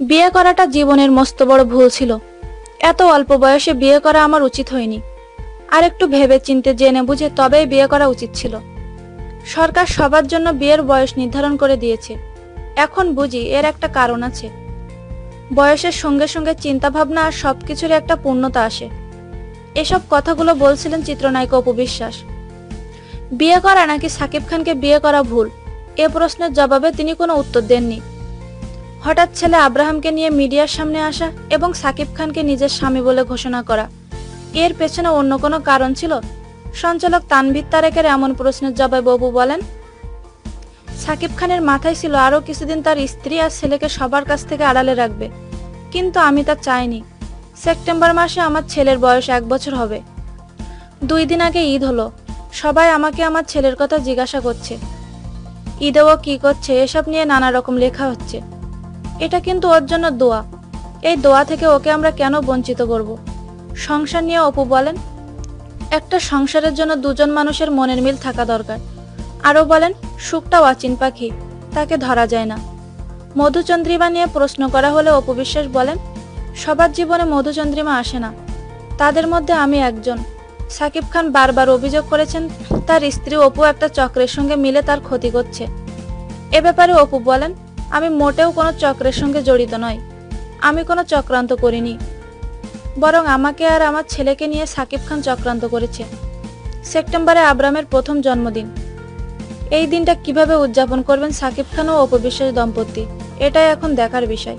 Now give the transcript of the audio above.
বিয়ে করাটা জীবনের মস্ত বড় ভুল ছিল। এত অল্প বয়সে বিয়ে করা আমার উচিত হয়নি। আর একটু ভেবে চিনতে জেনে বুঝে তবেই বিয়ে করা উচিত ছিল। সরকার সবার জন্য বিয়ের বয়স নির্ধারণ করে দিয়েছে। এখন বুঝি এর একটা কারণ আছে। বয়সের সঙ্গে সঙ্গে চিন্তাভাবনা আর সবকিছুর একটা পূর্ণতা আসে। এসব কথাগুলো বলছিলেন চিত্রনায়িকা অপবিশ্বাস বিয়ে করা নাকি সাকিব খানকে বিয়ে করা ভুল? এ প্রশ্নের জবাবে তিনি কোনো উত্তর দেননি। হঠাৎ ছেলে আব্রাহামকে নিয়ে মিডিয়ার সামনে আসা এবং সাকিব খানকে নিজের স্বামী বলে ঘোষণা করা। এর পেছনে অন্য কোনো কারণ ছিল? সঞ্চালক তানভীর তারেকের এমন প্রশ্নের জবাবে বাবু বলেন, সাকিব খানের মাথায় ছিল আরও কিছুদিন তার স্ত্রী আর ছেলেকে সবার কাছ থেকে আড়ালে রাখবে। কিন্তু আমি তা চাইনি। সেপ্টেম্বর মাসে আমার ছেলের বয়স এক বছর হবে। দুই দিন আগে ঈদ হলো। সবাই আমাকে আমার ছেলের কথা জিজ্ঞাসা করছে। ঈদেও কি করছে, এসব নিয়ে নানা রকম লেখা হচ্ছে। এটা কিন্তু ওর জন্য দোয়া। এই দোয়া থেকে ওকে আমরা কেন বঞ্চিত করব? সংসার নিয়ে অপু বলেন, একটা সংসারের জন্য দুজন মানুষের মনের মিল থাকা দরকার। আরও বলেন সুখটা অচিন পাখি, তাকে ধরা যায় না। মধুচন্দ্রিমা নিয়ে প্রশ্ন করা হলে অপু বিশ্বাস বলেন সবার জীবনে মধুচন্দ্রিমা আসে না। তাদের মধ্যে আমি একজন। সাকিব খান বারবার অভিযোগ করেছেন, তার স্ত্রী অপু একটা চক্রের সঙ্গে মিলে তার ক্ষতি করছে। এ ব্যাপারে অপু বলেন, আমি মোটেও কোনো চক্রের সঙ্গে জড়িত নই। আমি কোনো চক্রান্ত করিনি। বরং আমাকে আর আমার ছেলেকে নিয়ে সাকিব খান চক্রান্ত করেছে। সেপ্টেম্বরে আব্রামের প্রথম জন্মদিন। এই দিনটা কীভাবে উদযাপন করবেন সাকিব খান ও অপবিশ্বাস দম্পতি, এটাই এখন দেখার বিষয়।